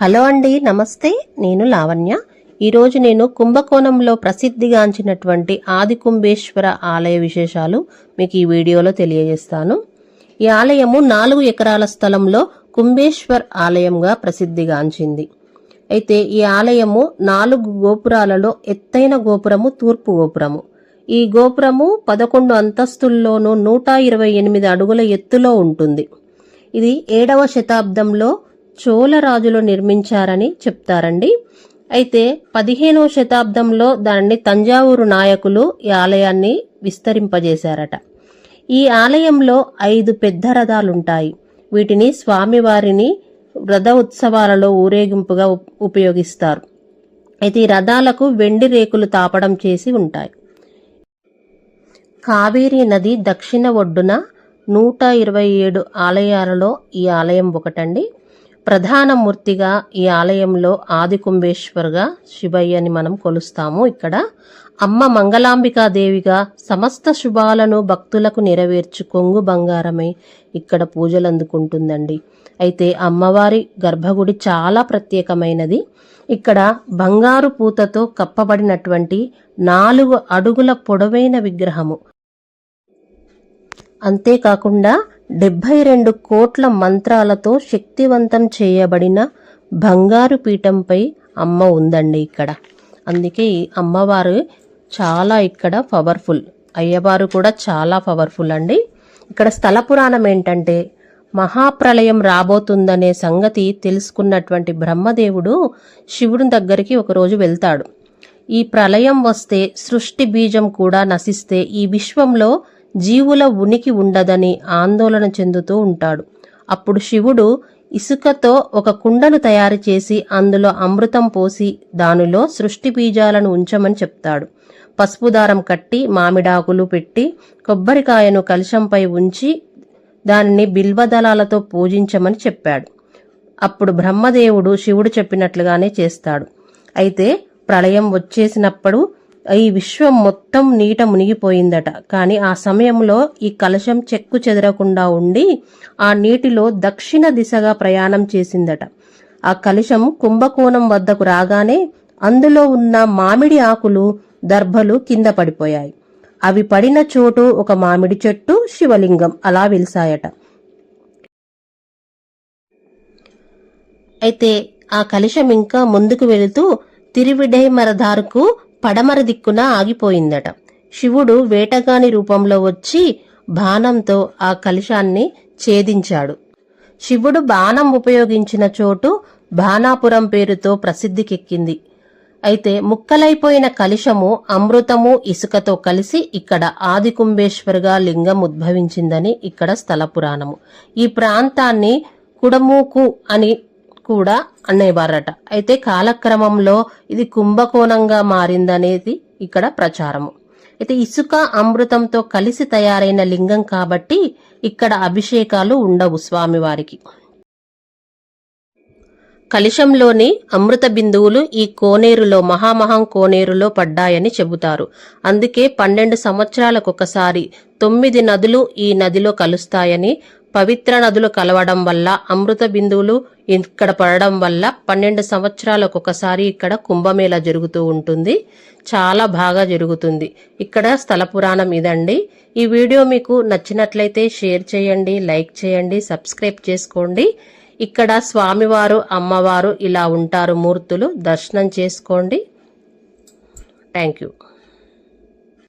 Hello అండి నమస్తే. నేను లావణ్య. ఈరోజు నేను కుంభకోణంలో ప్రసిద్ధిగాంచినటువంటి ఆది కుంభేశ్వర ఆలయ విశేషాలు మీకు ఈ వీడియోలో తెలియజేస్తాను. ఈ ఆలయము నాలుగు ఎకరాల స్థలంలో కుంభేశ్వర్ ఆలయంగా ప్రసిద్ధిగాంచింది అయితే ఈ ఆలయము నాలుగు గోపురాలలో ఎత్తైన గోపురము తూర్పు గోపురము. ఈ గోపురము పదకొండు అంతస్తుల్లోనూ నూట ఇరవై ఎనిమిది అడుగుల ఎత్తులో ఉంటుంది. ఇది ఏడవ శతాబ్దంలో చోళరాజులు నిర్మించారని చెప్తారండి. అయితే పదిహేనవ శతాబ్దంలో దాన్ని తంజావూరు నాయకులు ఈ ఆలయాన్ని విస్తరింపజేశారట. ఈ ఆలయంలో ఐదు పెద్ద రథాలుంటాయి. వీటిని స్వామివారిని రథ ఉత్సవాలలో ఊరేగింపుగా ఉపయోగిస్తారు. అయితే ఈ రథాలకు వెండి రేకులు తాపడం చేసి ఉంటాయి. కావేరీ నది దక్షిణ ఒడ్డున నూట ఇరవై ఏడు ఆలయాలలో ఈ ఆలయం ఒకటండి. ప్రధాన మూర్తిగా ఈ ఆలయంలో ఆది కుంభేశ్వర్గా శివయ్యని మనం కొలుస్తాము ఇక్కడ. అమ్మ మంగళాంబికాదేవిగా సమస్త శుభాలను భక్తులకు నెరవేర్చు కొంగు బంగారమై ఇక్కడ పూజలు అందుకుంటుందండి అయితే అమ్మవారి గర్భగుడి చాలా ప్రత్యేకమైనది. ఇక్కడ బంగారు పూతతో కప్పబడినటువంటి నాలుగు అడుగుల పొడవైన విగ్రహము. అంతేకాకుండా డెబ్భై రెండు కోట్ల మంత్రాలతో శక్తివంతం చేయబడిన బంగారు పీఠంపై అమ్మ ఉందండి ఇక్కడ. అందుకే ఈ అమ్మవారు చాలా ఇక్కడ పవర్ఫుల్. అయ్యవారు కూడా చాలా పవర్ఫుల్ అండి. ఇక్కడ స్థల పురాణం ఏంటంటే మహాప్రళయం రాబోతుందనే సంగతి తెలుసుకున్నటువంటి బ్రహ్మదేవుడు శివుడి దగ్గరికి ఒకరోజు వెళ్తాడు. ఈ ప్రళయం వస్తే సృష్టి బీజం కూడా నశిస్తే ఈ విశ్వంలో జీవుల ఉనికి ఉండదని ఆందోళన చెందుతూ ఉంటాడు. అప్పుడు శివుడు ఇసుకతో ఒక కుండను తయారు చేసి అందులో అమృతం పోసి దానిలో సృష్టి బీజాలను ఉంచమని చెప్తాడు. పసుపు దారం కట్టి మామిడాకులు పెట్టి కొబ్బరికాయను కలశంపై ఉంచి దానిని బిల్వదళాలతో పూజించమని చెప్పాడు. అప్పుడు బ్రహ్మదేవుడు శివుడు చెప్పినట్లుగానే చేస్తాడు. అయితే ప్రళయం వచ్చేసినప్పుడు ఈ విశ్వం మొత్తం నీట మునిగిపోయిందట. కానీ ఆ సమయంలో ఈ కలశం చెక్కు చెదరకుండా ఉండి ఆ నీటిలో దక్షిణ దిశగా ప్రయాణం చేసిందట. ఆ కలశం కుంభకోణం వద్దకు రాగానే అందులో ఉన్న మామిడి ఆకులు దర్భలు కింద పడిపోయాయి. అవి పడిన చోటు ఒక మామిడి చెట్టు శివలింగం అలా వెలిసాయట. అయితే ఆ కలశం ఇంకా ముందుకు వెళుతూ తిరువిడైమరదారుకు పడమర దిక్కున ఆగిపోయిందట. శివుడు వేటగాని రూపంలో వచ్చి బాణంతో ఆ కలశాన్ని ఛేదించాడు. శివుడు బాణం ఉపయోగించిన చోటు బాణాపురం పేరుతో ప్రసిద్ధికెక్కింది. అయితే ముక్కలైపోయిన కలిశము అమృతము ఇసుకతో కలిసి ఇక్కడ ఆది కుంభేశ్వర్గా లింగం ఉద్భవించిందని ఇక్కడ స్థల పురాణము. ఈ ప్రాంతాన్ని కుడమూకు అని కూడా అనేవారట అయితే కాలక్రమంలో ఇది కుంభకోణంగా మారిందనేది ఇక్కడ ప్రచారము. అయితే ఇసుక అమృతంతో కలిసి తయారైన లింగం కాబట్టి ఇక్కడ అభిషేకాలు ఉండవు స్వామివారికి. కలశంలోని అమృత బిందువులు ఈ కోనేరులో మహామహం కోనేరులో పడ్డాయని చెబుతారు. అందుకే పన్నెండు సంవత్సరాలకొకసారి తొమ్మిది నదులు ఈ నదిలో కలుస్తాయని పవిత్ర నదులు కలవడం వల్ల అమృత బిందువులు ఇక్కడ పడడం వల్ల పన్నెండు సంవత్సరాలకు ఒకసారి ఇక్కడ కుంభమేళ జరుగుతూ ఉంటుంది. చాలా బాగా జరుగుతుంది. ఇక్కడ స్థల పురాణం ఇదండి. ఈ వీడియో మీకు నచ్చినట్లయితే షేర్ చేయండి లైక్ చేయండి సబ్స్క్రైబ్ చేసుకోండి. ఇక్కడ స్వామివారు అమ్మవారు ఇలా ఉంటారు. మూర్తులు దర్శనం చేసుకోండి. Thank you.